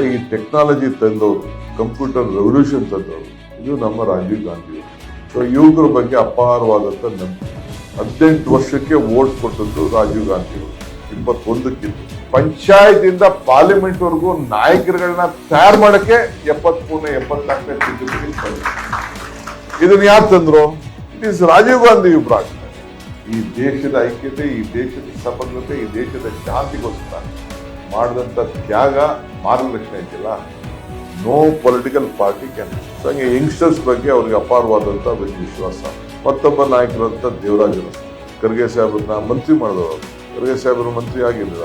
So ಈ technology ತಂದವರು computer revolution ತಂದವರು, ಇದು ನಮ್ಮ ರಾಜೀವ್ ಗಾಂಧಿ ಸೊ ಯುವಕರ ಬಗ್ಗೆ ಅಪಾರವಾದಂಥ ನಂಬಿಕೆ ಹದಿನೆಂಟು ವರ್ಷಕ್ಕೆ ವೋಟ್ ಕೊಟ್ಟದ್ದು ರಾಜೀವ್ ಗಾಂಧಿ ಅವರು, ಇಪ್ಪತ್ತೊಂದಕ್ಕಿಂತ. ಪಂಚಾಯತ್ ಇಂದ ಪಾರ್ಲಿಮೆಂಟ್ ವರೆಗೂ ನಾಯಕರುಗಳನ್ನ ತಯಾರು ಮಾಡಕ್ಕೆ ಎಪ್ಪತ್ಮೂರನೇ, ಎಪ್ಪತ್ನಾಲ್ಕನೇ ತಿದ್ದುಪಡಿ ಇದನ್ನು ಯಾರು ತಂದ್ರು? It is Rajiv Gandhi brought ಈ ದೇಶದ ಐಕ್ಯತೆ, ಈ ದೇಶದ ಸಮಗ್ರತೆ, ಈ ದೇಶದ ಶಾಂತಿಗೋಸ್ಕರ. ಮಾಡಿದಂಥ ತ್ಯಾಗ ಮಾರ್ಗದರ್ಶನ ಐತಿಲ್ಲ. No political party can so ಹಂಗೆ ಯಂಗ್ಸ್ಟರ್ಸ್ ಬಗ್ಗೆ ಅವ್ರಿಗೆ ಅಪಾರವಾದಂಥ ಒಂದು ವಿಶ್ವಾಸ. ಮತ್ತೊಬ್ಬ ನಾಯಕರಂತ ದೇವರಾಜ ಖರ್ಗೆ ಸಾಹೇಬ್ರನ್ನ ಮಂತ್ರಿ ಮಾಡಿದವರು ಖರ್ಗೆ ಸಾಹೇಬ್ರು ಮಂತ್ರಿ ಆಗಿರಲಿಲ್ಲ.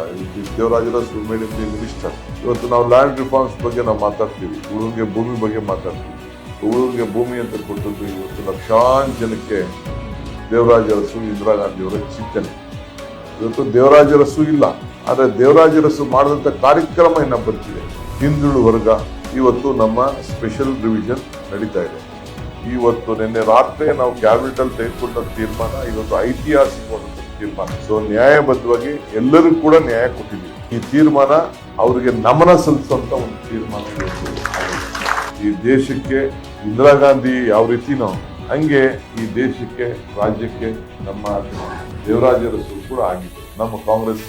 ದೇವರಾಜ ಅರಸು ಮೇಡ್ ಮಿನಿಸ್ಟರ್ ಇವತ್ತು ನಾವು ಲ್ಯಾಂಡ್ ರಿಫಾರ್ಮ್ಸ್ ಬಗ್ಗೆ ನಾವು ಮಾತಾಡ್ತೀವಿ. ಹುಡುಗರಿಗೆ ಭೂಮಿ ಬಗ್ಗೆ ಮಾತಾಡ್ತೀವಿ. ಹುಡುಗರಿಗೆ ಭೂಮಿ ಅಂತ ಕೊಟ್ಟದ್ದು ಇವತ್ತು ಲಕ್ಷಾಂತರ ಜನಕ್ಕೆ ದೇವರಾಜರ ಅರಸು ಇಂದಿರಾ ಗಾಂಧಿಯವರ ಚಿಂತನೆ. ಇವತ್ತು ದೇವರಾಜ ಅರಸು ಇಲ್ಲ. ಆದರೆ ದೇವರಾಜ ಮಾಡಿದಂಥ ಕಾರ್ಯಕ್ರಮ ಇನ್ನ ಬರ್ತಿದೆ ಹಿಂದುಳು ವರ್ಗ ಇವತ್ತು ನಮ್ಮ ಸ್ಪೆಷಲ್ ರಿವಿಷನ್ ನಡೀತಾ ಇದೆ. ಇವತ್ತು ನಿನ್ನೆ ರಾತ್ರಿ ನಾವು ಕ್ಯಾಬಿನೆಟ್ ಅಲ್ಲಿ ತೆಗೆದುಕೊಂಡ ತೀರ್ಮಾನ, ಇವತ್ತು ಐತಿಹಾಸಿಕವಾದಂಥ ತೀರ್ಮಾನ. ಸೊ ನ್ಯಾಯಬದ್ಧವಾಗಿ ಎಲ್ಲರಿಗೂ ಕೂಡ ನ್ಯಾಯ ಕೊಟ್ಟಿದ್ದೀವಿ. ಈ ತೀರ್ಮಾನ ಅವರಿಗೆ ನಮನ ಸಲ್ಲಿಸುವಂತ ಒಂದು ತೀರ್ಮಾನ. ಈ ದೇಶಕ್ಕೆ ಇಂದಿರಾ ಗಾಂಧಿ ಯಾವ ರೀತಿನೋ ಹಂಗೆ ಈ ದೇಶಕ್ಕೆ ರಾಜ್ಯಕ್ಕೆ ನಮ್ಮ ದೇವರಾಜರ ಕೂಡ ಆಗಿದೆ. ನಮ್ಮ ಕಾಂಗ್ರೆಸ್